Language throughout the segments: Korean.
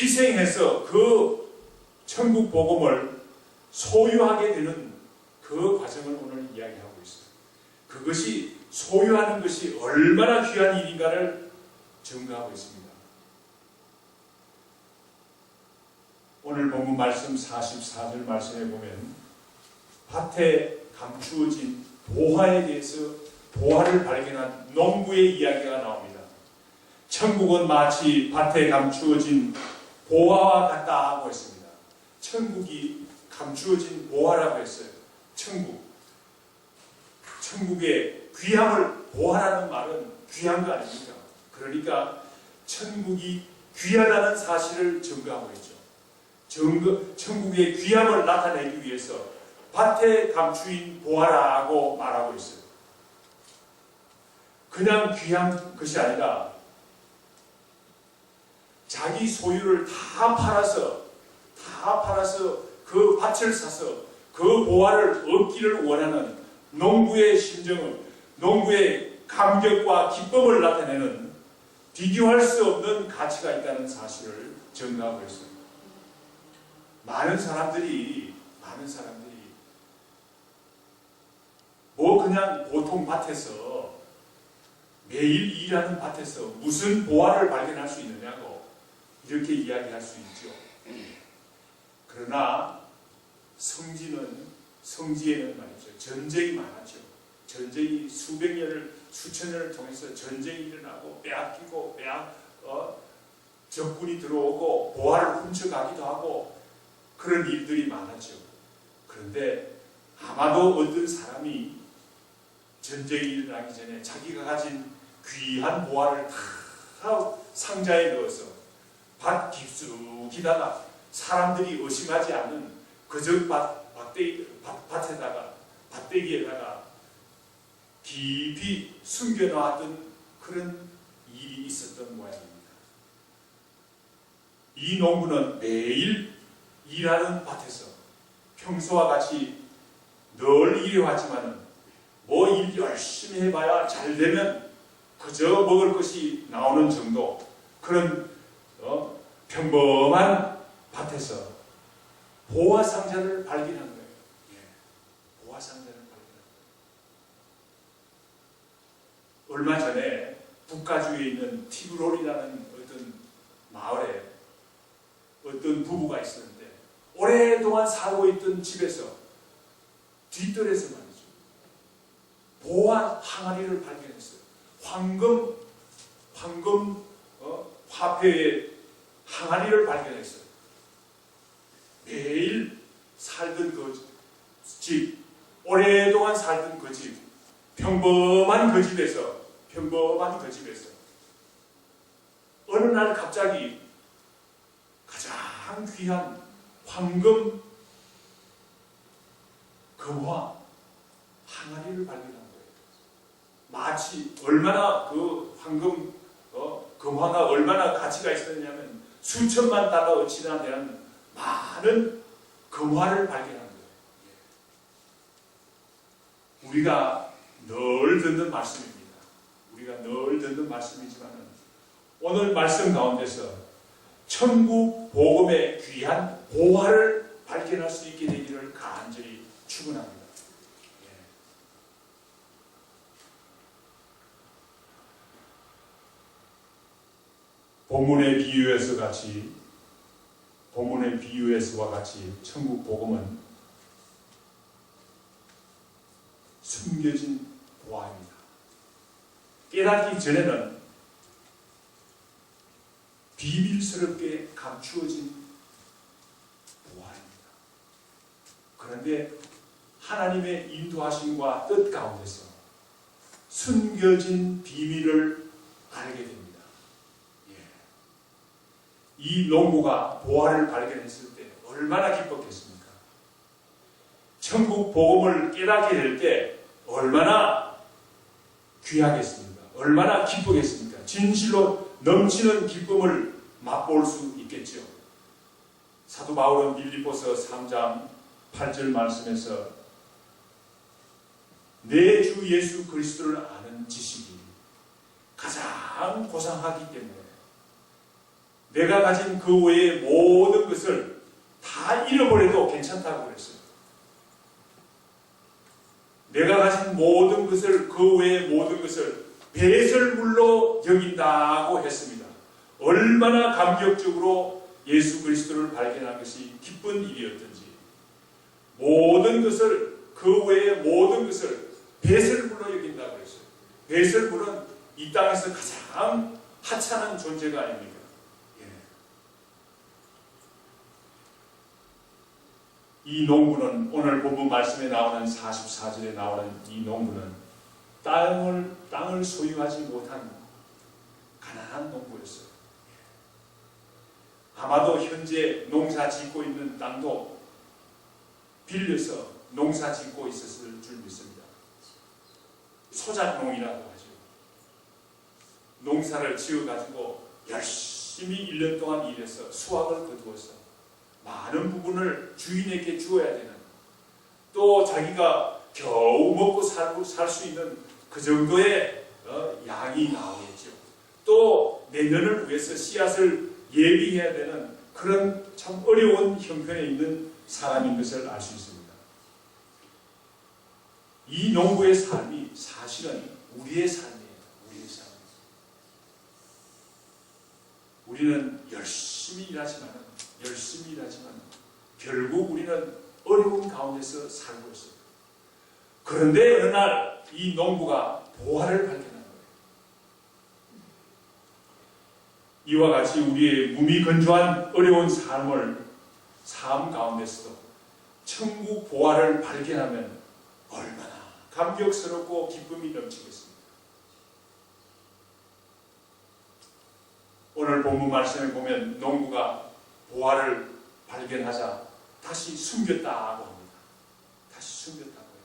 희생해서 그 천국 복음을 소유하게 되는 그 과정을 오늘 이야기하고 있어요. 그것이 소유하는 것이 얼마나 귀한 일인가를 증거하고 있습니다. 오늘 본문 말씀 44절 말씀에 보면 밭에 감추어진 보화에 대해서 보화를 발견한 농부의 이야기가 나옵니다. 천국은 마치 밭에 감추어진 보화와 같다 하고 있습니다. 천국이 감추어진 보화라고 했어요. 천국. 천국의 귀함을 보화라는 말은 귀한 거 아닙니까? 그러니까 천국이 귀하다는 사실을 증거하고 있죠. 증거, 천국의 귀함을 나타내기 위해서 밭에 감추인 보화라고 말하고 있어요. 그냥 귀한 것이 아니라 자기 소유를 다 팔아서 다 팔아서 그 밭을 사서 그 보화를 얻기를 원하는 농부의 심정은 농부의 감격과 기쁨을 나타내는 비교할 수 없는 가치가 있다는 사실을 증거하고 있습니다. 많은 사람들이 많은 사람들이 뭐 그냥 보통 밭에서 매일 일하는 밭에서 무슨 보화를 발견할 수 있느냐고 이렇게 이야기할 수 있죠. 그러나 성지는 성지에는 말이죠 전쟁이 많았죠. 전쟁이 수백 년을 수천 년을 통해서 전쟁이 일어나고 빼앗기고 빼앗 어, 적군이 들어오고 보화를 훔쳐가기도 하고 그런 일들이 많았죠. 그런데 아마도 어떤 사람이 전쟁이 일어나기 전에 자기가 가진 귀한 보화를 다 상자에 넣어서 밭 깊숙이다가 사람들이 의심하지 않는 그저 밭, 밭대, 밭, 밭에다가 밭대기에다가 깊이 숨겨놓았던 그런 일이 있었던 모양입니다. 이 농부는 매일 일하는 밭에서 평소와 같이 늘 일해왔지만은 뭐일 열심히 해봐야 잘 되면 그저 먹을 것이 나오는 정도 그런 어, 평범한 밭에서 보화 상자를 발견한 거예요. 예, 보화 상자를 발견한 거예요. 얼마 전에 북가주에 있는 티브롤이라는 어떤 마을에 어떤 부부가 있었는데 오랫동안 살고 있던 집에서 뒷뜰에서 말이죠. 보화 항아리를 발견했어요. 황금 황금 어, 화폐의 항아리를 발견했어요. 매일 살던 그 집, 오랫동안 살던 그 집, 평범한 그 집에서, 평범한 그 집에서, 어느 날 갑자기 가장 귀한 황금 금화 항아리를 발견한 거예요. 마치 얼마나 그 황금 어, 금화가 얼마나 가치가 있었냐면 수천만 달러 어치나 되는 많은 금화를 발견한 거예요. 예. 우리가 늘 듣는 말씀입니다. 우리가 늘 듣는 말씀이지만 오늘 말씀 가운데서 천국 복음의 귀한 보화를 발견할 수 있게 되기를 간절히 축원합니다. 예. 본문의 비유에서 같이 본문의 비유에서와 같이 천국 복음은 숨겨진 보화입니다. 깨닫기 전에는 비밀스럽게 감추어진 보화입니다. 그런데 하나님의 인도하심과 뜻 가운데서 숨겨진 비밀을 알게 됩니다. 예. 이 농부가 보화를 발견했을 때 얼마나 기뻤겠습니까? 천국 복음을 깨닫게 될 때 얼마나 귀하겠습니까? 얼마나 기쁘겠습니까? 진실로 넘치는 기쁨을 맛볼 수 있겠죠. 사도 바울은 빌립보서 3장 8절 말씀에서 내 주 예수 그리스도를 아는 지식이 가장 고상하기 때문에 내가 가진 그 외의 모든 것을 다 잃어버려도 괜찮다고 그랬어요. 내가 가진 모든 것을 그 외의 모든 것을 배설물로 여긴다고 했습니다. 얼마나 감격적으로 예수 그리스도를 발견한 것이 기쁜 일이었던지 모든 것을 그 외의 모든 것을 배설물로 여긴다고 그랬어요. 배설물은 이 땅에서 가장 하찮은 존재가 아닙니까? 예. 이 농부는 오늘 본문 말씀에 나오는 44절에 나오는 이 농부는 땅을 땅을 소유하지 못한 가난한 농부였어요. 아마도 현재 농사 짓고 있는 땅도 빌려서 농사 짓고 있었을 줄 믿습니다. 소작농이라고 하죠. 농사를 지어가지고 열심히 1년 동안 일해서 수확을 거두어서 많은 부분을 주인에게 주어야 되는 또 자기가 겨우 먹고 살 수 있는 그 정도의 어, 양이 나오겠죠. 또 내년을 위해서 씨앗을 예비해야 되는 그런 참 어려운 형편에 있는 사람인 것을 알 수 있습니다. 이 농부의 삶이 사실은 우리의 삶이에요. 우리의 삶. 우리는 열심히 일하지만 열심히 일하지만 결국 우리는 어려운 가운데서 살고 있어요. 그런데 어느 날 이 농부가 보화를 발견한 거예요. 이와 같이 우리의 무미건조한 어려운 삶을 삶 가운데서도 천국 보화를 발견하면 얼마나 감격스럽고 기쁨이 넘치겠습니까? 오늘 본문 말씀에 보면 농부가 보화를 발견하자 다시 숨겼다고 합니다. 다시 숨겼다고 해요.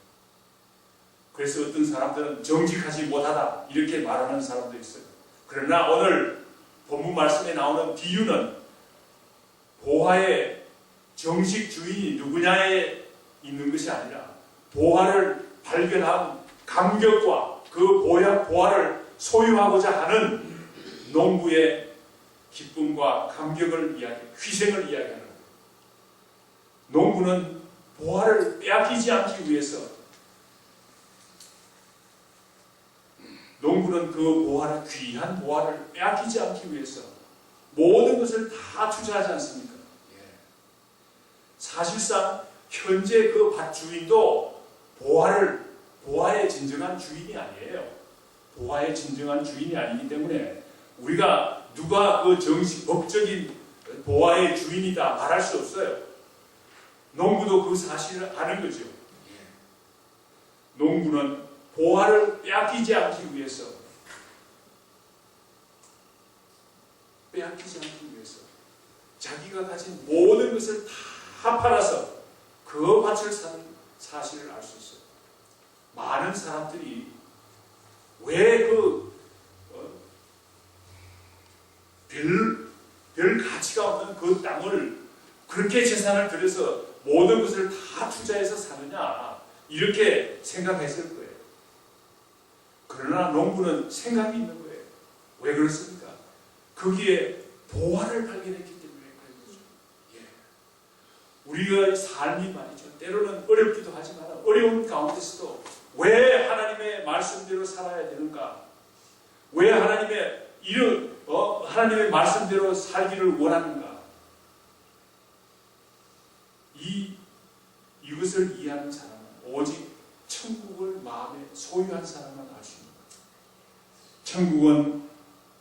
그래서 어떤 사람들은 정직하지 못하다 이렇게 말하는 사람도 있어요. 그러나 오늘 본문 말씀에 나오는 비유는 보화의 정식 주인이 누구냐에 있는 것이 아니라 보화를 발견한 감격과 그 보야 보화를 소유하고자 하는 농부의 기쁨과 감격을 이야기, 희생을 이야기하는. 농부는 보화를 빼앗기지 않기 위해서 농부는 그 보화를 귀한 보화를 빼앗기지 않기 위해서 모든 것을 다 투자하지 않습니까? 예. 사실상 현재 그 밭 주인도 보화를 보화의 진정한 주인이 아니에요. 보화의 진정한 주인이 아니기 때문에 우리가 누가 그 정식 법적인 보화의 주인이다 말할 수 없어요. 농부도 그 사실을 아는 거죠. 예. 농부는 보화를 빼앗기지 않기 위해서 빼앗기지 않기 위해서 자기가 가진 모든 것을 다 팔아서 그 밭을 사는 사실을 알 수 있어요. 많은 사람들이 왜 그 어, 별, 별 가치가 없는 그 땅을 그렇게 재산을 들여서 모든 것을 다 투자해서 사느냐 이렇게 생각했을 거예요. 그러나 농부는 생각이 있는 거예요. 왜 그렇습니까? 거기에 보화를 발견했기 때문에 그런 거죠. 예. 우리가 삶이 말이죠. 때로는 어렵기도 하지만 어려운 가운데서도 왜 하나님의 말씀대로 살아야 되는가? 왜 하나님의 이런 어, 하나님의 말씀대로 살기를 원하는가? 이 이것을 이해하는 사람은 오직 천국을 마음에 소유한 사람만 알 수 있는 거예요. 천국은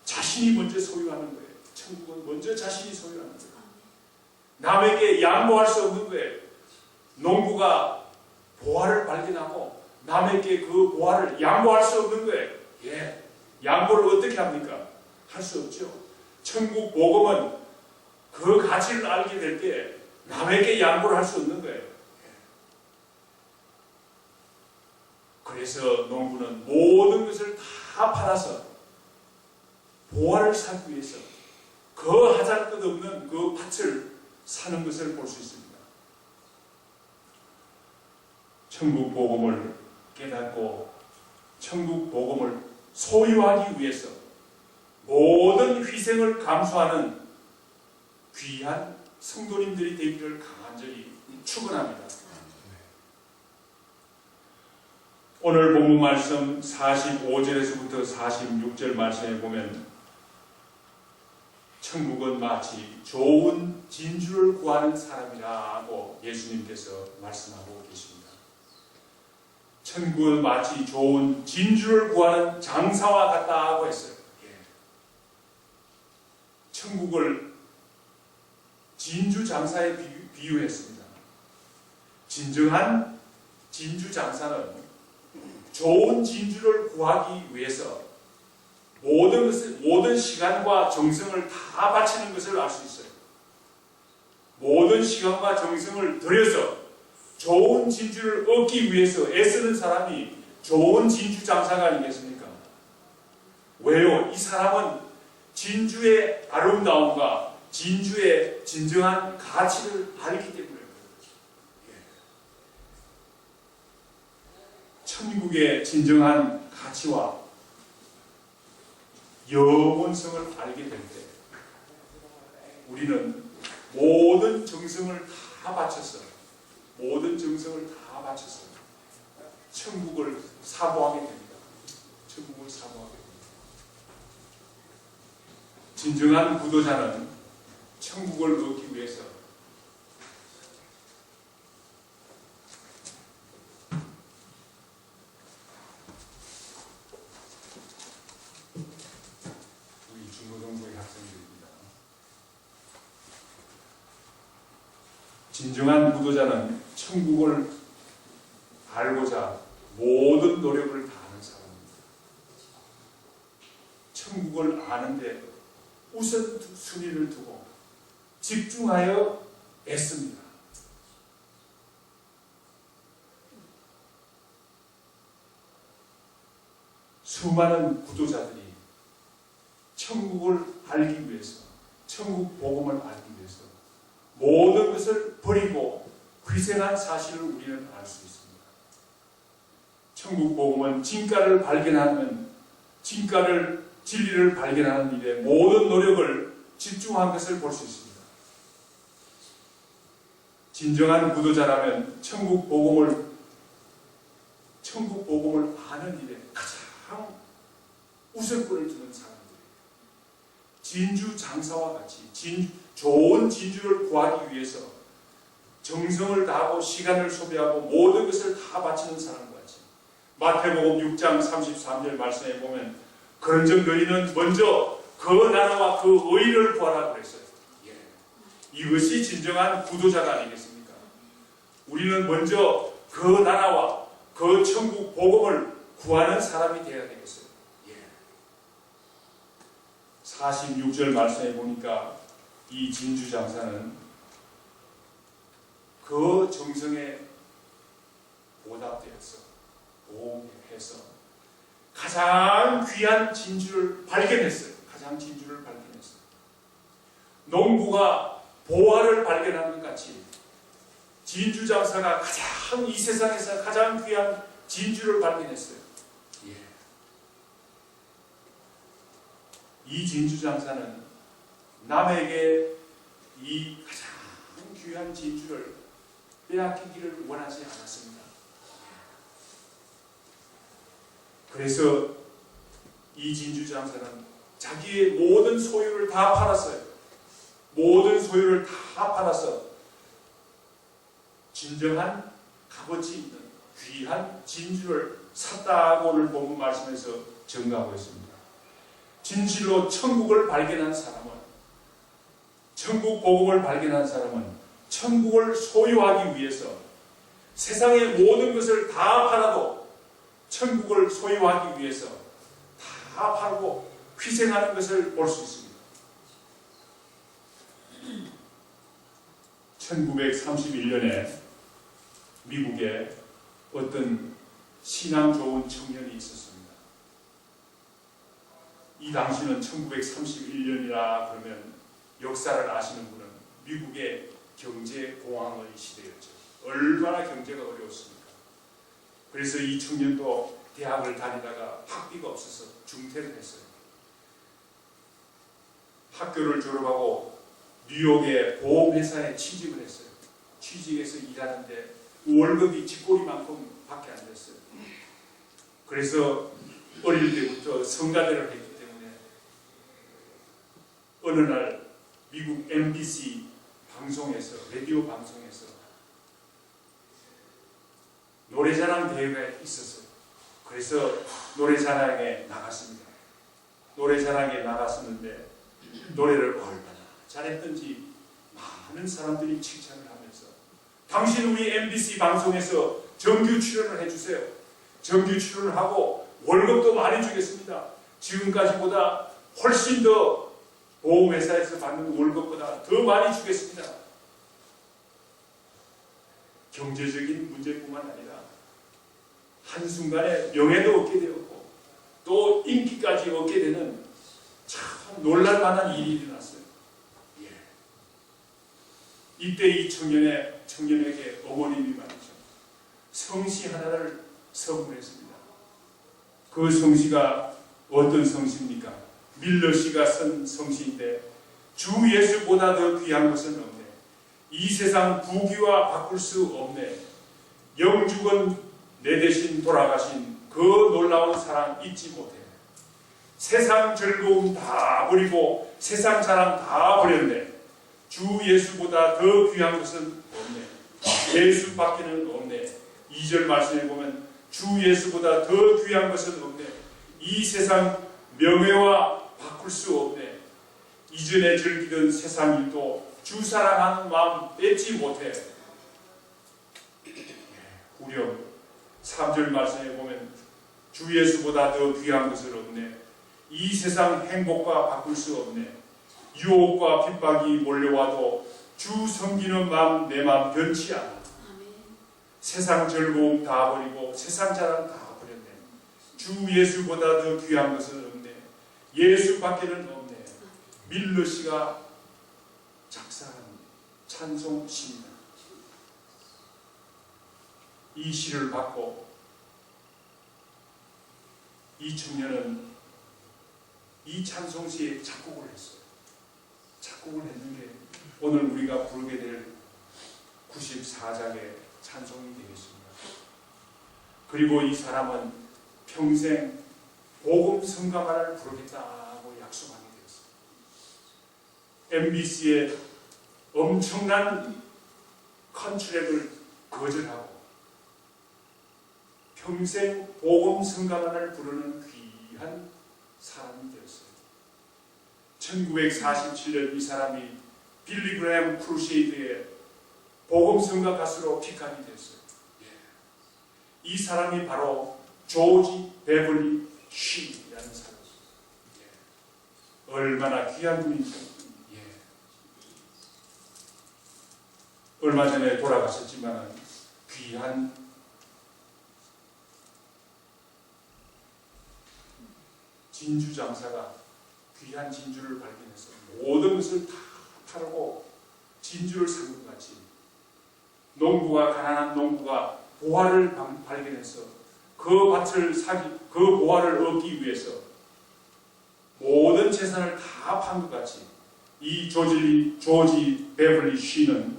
자신이 먼저 소유하는 거예요. 천국은 먼저 자신이 소유하는 거예요. 남에게 양보할 수 없는 거예요. 농부가 보화를 발견하고 남에게 그 보화를 양보할 수 없는 거예요. 예. 양보를 어떻게 합니까? 할 수 없죠. 천국 복음은 그 가치를 알게 될 때 남에게 양보를 할 수 없는 거예요. 그래서 농부는 모든 것을 다 팔아서 보화를 사기 위해서 그 하잘 것 없는 그 밭을 사는 것을 볼 수 있습니다. 천국 복음을 깨닫고 천국 복음을 소유하기 위해서 모든 희생을 감수하는 귀한 성도님들이 되기를 간절히 축원합니다. 오늘 본문 말씀 45절에서부터 46절 말씀에 보면 천국은 마치 좋은 진주를 구하는 사람이라고 예수님께서 말씀하고 계십니다. 천국은 마치 좋은 진주를 구하는 장사와 같다고 했어요. 예. 천국을 진주 장사에 비유, 비유했습니다. 진정한 진주 장사는 좋은 진주를 구하기 위해서 모든 것을, 모든 시간과 정성을 다 바치는 것을 알 수 있어요. 모든 시간과 정성을 들여서 좋은 진주를 얻기 위해서 애쓰는 사람이 좋은 진주 장사가 아니겠습니까? 왜요? 이 사람은 진주의 아름다움과 진주의 진정한 가치를 알기 때문에 천국의 진정한 가치와 영원성을 알게 될 때 우리는 모든 정성을 다 바쳐서 모든 정성을 다 바쳐서 천국을 사모하게 됩니다. 천국을 사모하게 됩니다. 진정한 구도자는 천국을 얻기 위해서 우리 중고등부의 학생들입니다. 진정한 구도자는 천국을 알고자 모든 노력을 다하는 사람입니다. 천국을 아는데 우선 순위를 두고 집중하여 애씁니다. 수많은 구도자들이 천국을 알기 위해서, 천국 복음을 알기 위해서 모든 것을 버리고 희생한 사실을 우리는 알 수 있습니다. 천국 복음은 진가를 발견하면 진가를 진리를 발견하는 일에 모든 노력을 집중한 것을 볼 수 있습니다. 진정한 구도자라면 천국 복음을 천국 복음을 아는 일에 가장 우선권을 두는 사람들이에요. 진주 장사와 같이 진, 좋은 진주를 구하기 위해서 정성을 다하고 시간을 소비하고 모든 것을 다 바치는 사람과 같이 마태복음 6장 33절 말씀에 보면 그런즉 너희는 먼저 그 나라와 그 의를 구하라 그랬어요. 예. 이것이 진정한 구도자가 아니겠습니까? 우리는 먼저 그 나라와 그 천국 복음을 구하는 사람이 되어야 되겠어요. 예. 46절 말씀에 보니까 이 진주 장사는 그 정성에 보답되어서 보호해서 가장 귀한 진주를 발견했어요. 가장 진주를 발견했어요. 농부가 보화를 발견한 것 같이 진주 장사가 가장 이 세상에서 가장 귀한 진주를 발견했어요. 예. 이 진주 장사는 남에게 이 가장 귀한 진주를 빼앗기기를 원하지 않았습니다. 그래서 이 진주 장사는 자기의 모든 소유를 다 팔았어요. 모든 소유를 다 팔아서 진정한 값어치 있는 귀한 진주를 샀다고 오늘 본문 말씀에서 증가하고 있습니다. 진실로 천국을 발견한 사람은 천국 복음을 발견한 사람은 천국을 소유하기 위해서 세상의 모든 것을 다 팔아도 천국을 소유하기 위해서 다 팔고 희생하는 것을 볼 수 있습니다. 1931년에 미국에 어떤 신앙 좋은 청년이 있었습니다. 이 당시는 1931년이라 그러면 역사를 아시는 분은 미국의 경제 공황의 시대였죠. 얼마나 경제가 어려웠습니까? 그래서 이 청년도 대학을 다니다가 학비가 없어서 중퇴를 했어요. 학교를 졸업하고 뉴욕의 보험회사에 취직을 했어요. 취직해서 일하는데 월급이 쥐꼬리만큼 밖에 안 됐어요. 그래서 어릴 때부터 성가대를 했기 때문에 어느 날 미국 MBC 방송에서 라디오 방송에서 노래자랑 대회가 있었어요. 그래서 노래자랑에 나갔습니다. 노래자랑에 나갔었는데 노래를 얼마나 잘했던지 많은 사람들이 칭찬을 하면서 당신 우리 MBC 방송에서 정규 출연을 해주세요. 정규 출연을 하고 월급도 많이 주겠습니다. 지금까지보다 훨씬 더 보험회사에서 받는 월급보다 더 많이 주겠습니다. 경제적인 문제뿐만 아니라 한순간에 명예도 얻게 되었고 또 인기까지 얻게 되는 참 놀랄만한 일이 일어났어요. 예. 이때 이 청년의 청년에게 어머님이 말이죠. 성시 하나를 선물했습니다. 그 성시가 어떤 성시입니까? 밀러 씨가 쓴 성시인데 주 예수보다 더 귀한 것은 없네. 이 세상 부귀와 바꿀 수 없네. 영죽은 내 대신 돌아가신 그 놀라운 사랑 잊지 못해. 세상 즐거움 다 버리고 세상 자랑 다 버렸네. 주 예수보다 더 귀한 것은 없네. 예수밖에는 없네. 2절 말씀에 보면 주 예수보다 더 귀한 것은 없네. 이 세상 명예와 바꿀 수 없네. 이전에 즐기던 세상 일도 주 사랑하는 마음 뺏지 못해. 우려 3절 말씀에 보면 주 예수보다 더 귀한 것은 없네. 이 세상 행복과 바꿀 수 없네. 유혹과 핍박이 몰려와도 주 섬기는 마음 내 마음 변치 않아. 세상 즐거움 다 버리고 세상 자랑 다 버렸네. 주 예수보다 더 귀한 것은 없네. 예수밖에는 없네. 밀러 씨가 작사한 찬송 시입니다. 이 시를 받고 이 청년은 이 찬송시에 작곡을 했어요. 작곡을 했는데 오늘 우리가 부르게 될 94장의 찬송이 되겠습니다. 그리고 이 사람은 평생 복음 성가만을 부르겠다고 약속하게 되었어요. MBC의 엄청난 컨트랙을 거절하고 평생 복음 성가만을 부르는 귀한 사람이 되었어요. 1947년 이 사람이 빌리 그램 크루세이드의 복음 성가 가수로 픽하게 됐어요. 예. 이 사람이 바로 조지 베벌리 쉬라는 사람이에요. 예. 얼마나 귀한 분이죠. 예. 얼마 전에 돌아가셨지만 귀한 진주 장사가 귀한 진주를 발견해서 모든 것을 다 팔고 진주를 산것 같이 농부가 가난한 농부가 보화를 방- 발견해서 그 밭을 사기 그 보화를 얻기 위해서 모든 재산을 다 판 것 같이 이 조지 조지 베벌리 쉬는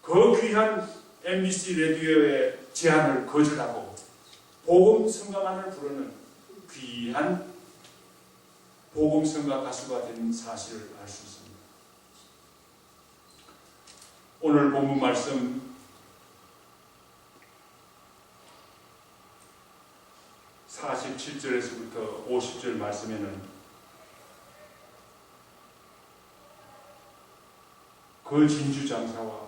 그 귀한 MBC 라디오의 제안을 거절하고 복음 성가만을 부르는 귀한 성가 가수가 된 사실을 알 수 있습니다. 오늘 본문 말씀 47절에서부터 50절 말씀에는 그 진주 장사와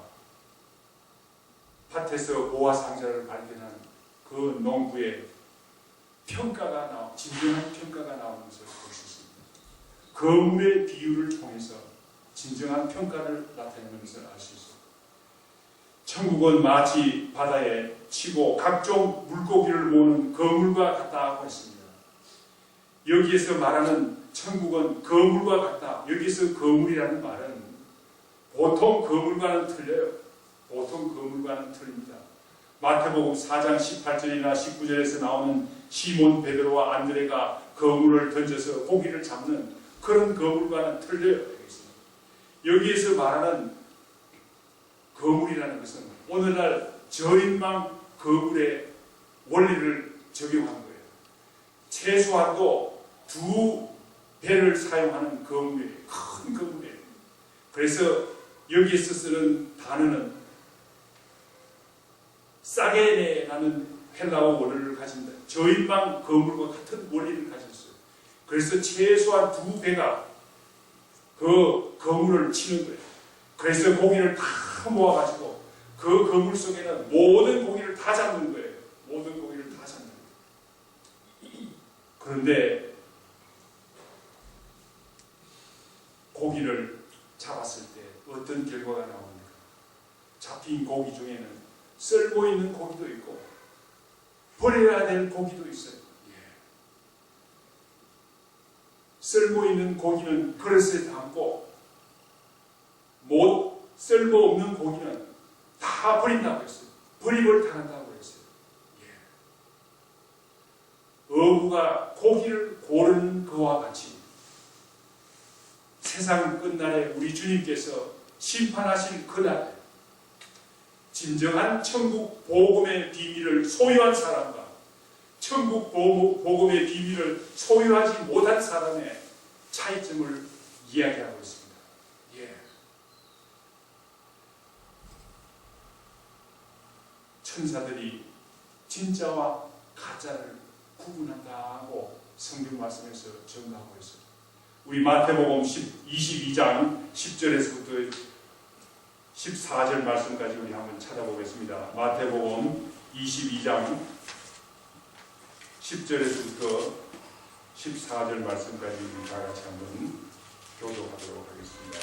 밭에서 보화 상자를 발견한 그 농부의 평가가 나오, 진정한 평가가 나오는 것을 볼 수 있습니다. 거물의 비유를 통해서 진정한 평가를 나타내는 것을 알 수 있습니다. 천국은 마치 바다에 치고 각종 물고기를 모으는 거물과 같다고 했습니다. 여기에서 말하는 천국은 거물과 같다. 여기서 거물이라는 말은 보통 거물과는 틀려요. 보통 거물과는 틀립니다. 마태복음 4장 18절이나 19절에서 나오는 시몬 베드로와 안드레가 거물을 던져서 고기를 잡는 그런 거물과는 틀려요. 여기에서 말하는 거물이라는 것은 오늘날 저인망 거물의 원리를 적용한 거예요. 최소한도 두 배를 사용하는 거물이에요. 큰 거물이에요. 그래서 여기에서 쓰는 단어는 싸게네라는 헬라어 원어를 가진다. 저인망 거물과 같은 원리를 가졌어요. 그래서 최소한 두 배가 그 거물을 치는 거예요. 그래서 고기를 다 모아가지고 그 거물 속에는 모든 고기를 다 잡는 거예요. 모든 고기를 다 잡는 거예요. 그런데 고기를 잡았을 때 어떤 결과가 나옵니까? 잡힌 고기 중에는 썰고 있는 고기도 있고 버려야 될 고기도 있어요. 예. 썰고 있는 고기는 그릇에 담고 못 썰고 없는 고기는 다 버린다고 했어요. 버림을 당한다고 했어요. 예. 어부가 고기를 고르는 그와 같이 세상 끝날에 우리 주님께서 심판하실 그날 진정한 천국 복음의 비밀을 소유한 사람과 천국 보- 복음의 비밀을 소유하지 못한 사람의 차이점을 이야기하고 있습니다. 예. 천사들이 진짜와 가짜를 구분한다고 성경 말씀에서 증거하고 있습니다. 우리 마태복음 10, 22장 10절에서부터 14절 말씀까지 우리 한번 찾아보겠습니다. 마태복음 22장 10절에서부터 14절 말씀까지 우리 다 같이 한번 교도하도록 하겠습니다.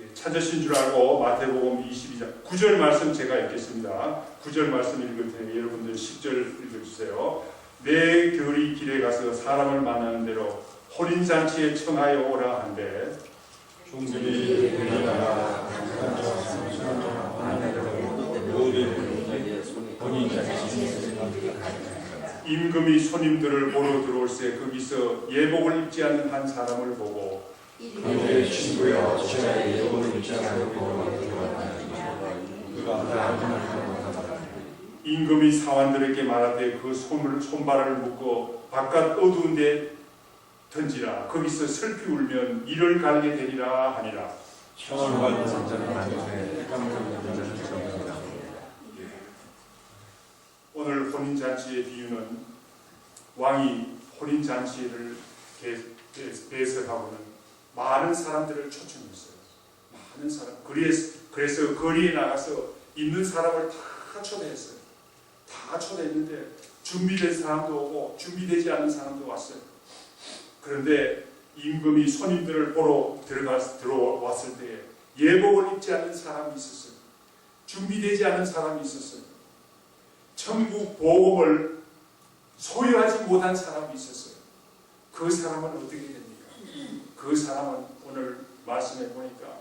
예, 찾으신 줄 알고 마태복음 22장 9절 말씀 제가 읽겠습니다. 9절 말씀 읽을 테니 여러분들 10절 읽어주세요. 내 결이 길에 가서 사람을 만나는 대로 혼인잔치에 청하여 오라 한데 종들이 우리나라 임금이 손님들을 보러 들어올새 거기서 예복을 입지 않는 한 사람을 보고 그의 친구여 저의 예복을 입지 않고 그가 임금이 사환들에게 말하되 그 손을 손발을 묶어 바깥 어두운 데 던지라 거기서 슬피 울면 이를 갈게 되리라 하니라 깜깜한 오늘 혼인 잔치의 비유는 왕이 혼인 잔치를 개- 개- 개설하고는 많은 사람들을 초청했어요. 많은 사람. 그래서, 그래서 거리에 나가서 있는 사람을 다 초대했어요. 다 초대했는데 준비된 사람도 오고 준비되지 않은 사람도 왔어요. 그런데 임금이 손님들을 보러 들어가, 들어왔을 때 예복을 입지 않는 사람이 있었어요. 준비되지 않은 사람이 있었어요. 천국 보험을 소유하지 못한 사람이 있었어요. 그 사람은 어떻게 됩니까? 그 사람은 오늘 말씀해 보니까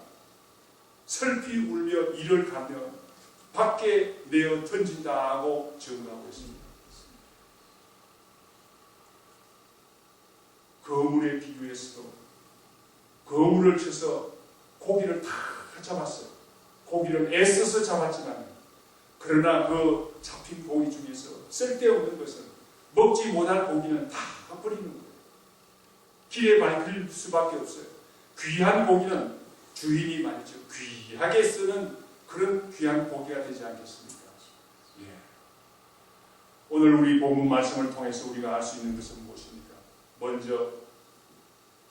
슬피 울며 이를 가며 밖에 내어 던진다고 증거하고 있습니다. 거물에 비유해서도 거물을 쳐서 고기를 다 잡았어요. 고기를 애써서 잡았지만 그러나 그 잡힌 고기 중에서 쓸데없는 것은 먹지 못할 고기는 다 버리는 거예요. 길에 발길 수밖에 없어요. 귀한 고기는 주인이 말이죠. 귀하게 쓰는 그런 귀한 고기가 되지 않겠습니까? 예. 오늘 우리 본문 말씀을 통해서 우리가 알 수 있는 것은 무엇입니까? 먼저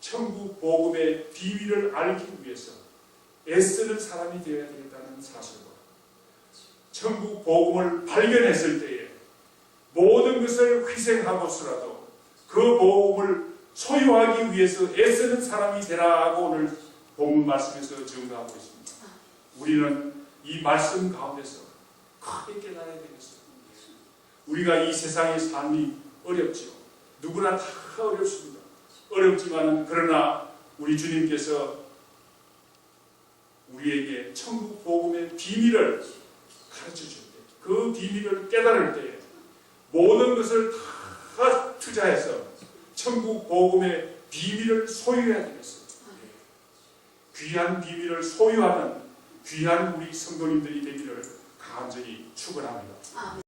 천국 복음의 비밀을 알기 위해서 애쓰는 사람이 되어야 되겠다는 사실과 천국 복음을 발견했을 때에 모든 것을 희생하고서라도 그 복음을 소유하기 위해서 애쓰는 사람이 되라고 오늘 본문 말씀에서 증거하고 있습니다. 우리는 이 말씀 가운데서 크게 깨달아야 되겠어요. 우리가 이 세상의 삶이 어렵지요. 누구나 다 어렵습니다. 어렵지만 그러나 우리 주님께서 우리에게 천국 복음의 비밀을 가르쳐 줄 때, 그 비밀을 깨달을 때에 모든 것을 다 투자해서 천국 복음의 비밀을 소유해야 되겠습니다. 귀한 비밀을 소유하는 귀한 우리 성도님들이 되기를 간절히 축원합니다.